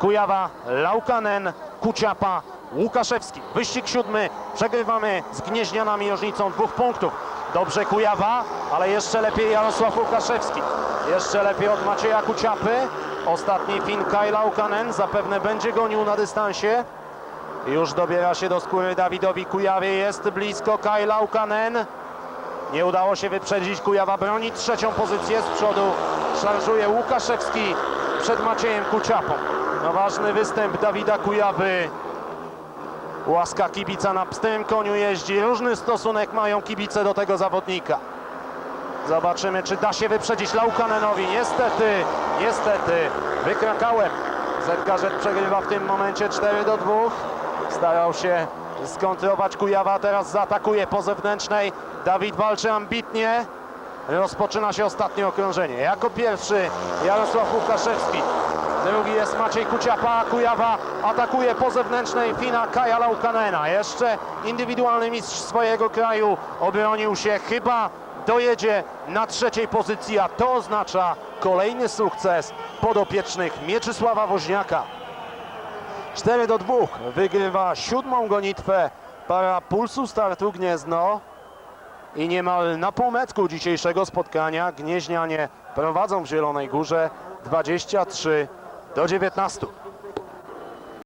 Kujawa, Laukanen, Kuciapa, Łukaszewski. Wyścig siódmy. Przegrywamy z Gnieźnianami różnicą dwóch punktów. Dobrze Kujawa, ale jeszcze lepiej Jarosław Łukaszewski. Jeszcze lepiej od Macieja Kuciapy. Ostatni Fin Kai Laukanen zapewne będzie gonił na dystansie. Już dobiera się do skóry Dawidowi Kujawie. Jest blisko Kai Laukanen. Nie udało się wyprzedzić. Kujawa broni trzecią pozycję. Z przodu szarżuje Łukaszewski przed Maciejem Kuciapą. No ważny występ Dawida Kujawy. Łaska kibica na pstym koniu jeździ. Różny stosunek mają kibice do tego zawodnika. Zobaczymy, czy da się wyprzedzić Laukanenowi. Niestety, niestety, wykrakałem. Zetkarzet przegrywa w tym momencie 4 do 2. Starał się skontrować Kujawa, teraz zaatakuje po zewnętrznej. Dawid walczy ambitnie. Rozpoczyna się ostatnie okrążenie. Jako pierwszy Jarosław Łukaszewski. Drugi jest Maciej Kuciapa, Kujawa atakuje po zewnętrznej Fina Kaja Laukanena. Jeszcze indywidualny mistrz swojego kraju obronił się, chyba dojedzie na trzeciej pozycji, a to oznacza kolejny sukces podopiecznych Mieczysława Woźniaka. 4 do 2 wygrywa siódmą gonitwę para Pulsu Startu Gniezno i niemal na półmetku dzisiejszego spotkania Gnieźnianie prowadzą w Zielonej Górze 23 do 19.